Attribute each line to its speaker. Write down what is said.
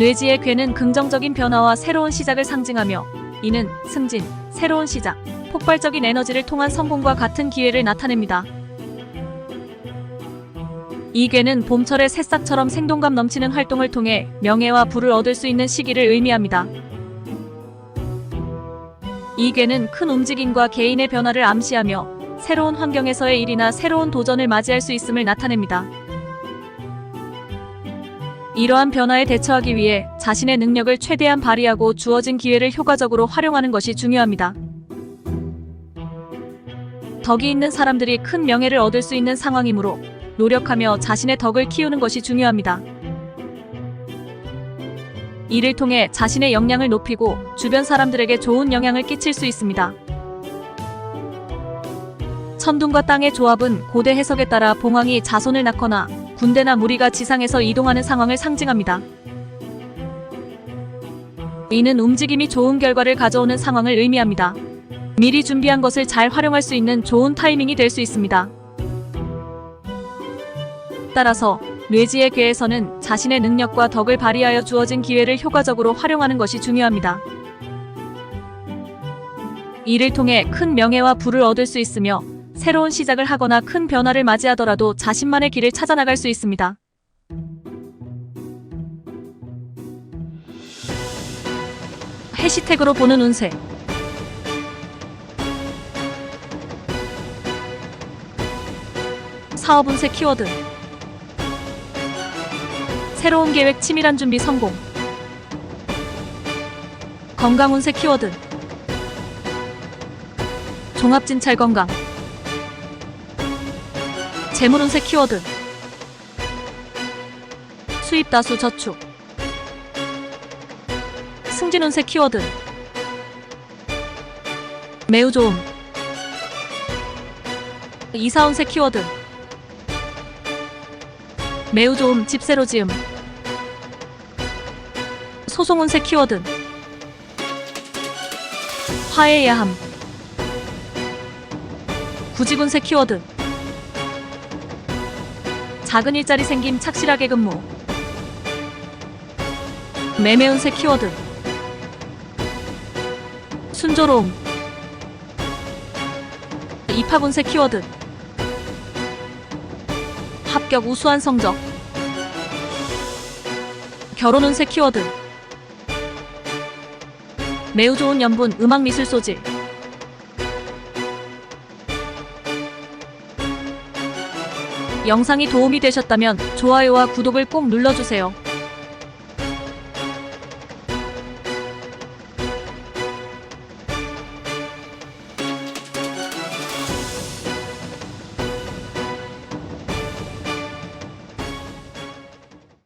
Speaker 1: 뇌지의 괴는 긍정적인 변화와 새로운 시작을 상징하며 이는 승진, 새로운 시작, 폭발적인 에너지를 통한 성공과 같은 기회를 나타냅니다. 이 괴는 봄철의 새싹처럼 생동감 넘치는 활동을 통해 명예와 부를 얻을 수 있는 시기를 의미합니다. 이 괴는 큰 움직임과 개인의 변화를 암시하며 새로운 환경에서의 일이나 새로운 도전을 맞이할 수 있음을 나타냅니다. 이러한 변화에 대처하기 위해 자신의 능력을 최대한 발휘하고 주어진 기회를 효과적으로 활용하는 것이 중요합니다. 덕이 있는 사람들이 큰 명예를 얻을 수 있는 상황이므로 노력하며 자신의 덕을 키우는 것이 중요합니다. 이를 통해 자신의 역량을 높이고 주변 사람들에게 좋은 영향을 끼칠 수 있습니다. 천둥과 땅의 조합은 고대 해석에 따라 봉황이 자손을 낳거나 군대나 무리가 지상에서 이동하는 상황을 상징합니다. 이는 움직임이 좋은 결과를 가져오는 상황을 의미합니다. 미리 준비한 것을 잘 활용할 수 있는 좋은 타이밍이 될 수 있습니다. 따라서 뇌지의 괴에서는 자신의 능력과 덕을 발휘하여 주어진 기회를 효과적으로 활용하는 것이 중요합니다. 이를 통해 큰 명예와 부를 얻을 수 있으며 새로운 시작을 하거나 큰 변화를 맞이하더라도 자신만의 길을 찾아 나갈 수 있습니다. 해시태그로 보는 운세. 사업 운세 키워드. 새로운 계획 치밀한 준비 성공. 건강 운세 키워드. 종합 진찰 건강 재물 운세 키워드. 수입 다수 저축. 승진 운세 키워드. 매우 좋음. 이사 운세 키워드. 매우 좋음. 집 새로 지음. 소송 운세 키워드. 화해 야함. 구직 운세 키워드 작은 일자리 생김 착실하게 근무. 매매 운세 키워드. 순조로움. 입학 운세 키워드. 합격 우수한 성적. 결혼 운세 키워드. 매우 좋은 연분 음악 미술 소질 영상이 도움이 되셨다면 좋아요와 구독을 꼭 눌러주세요.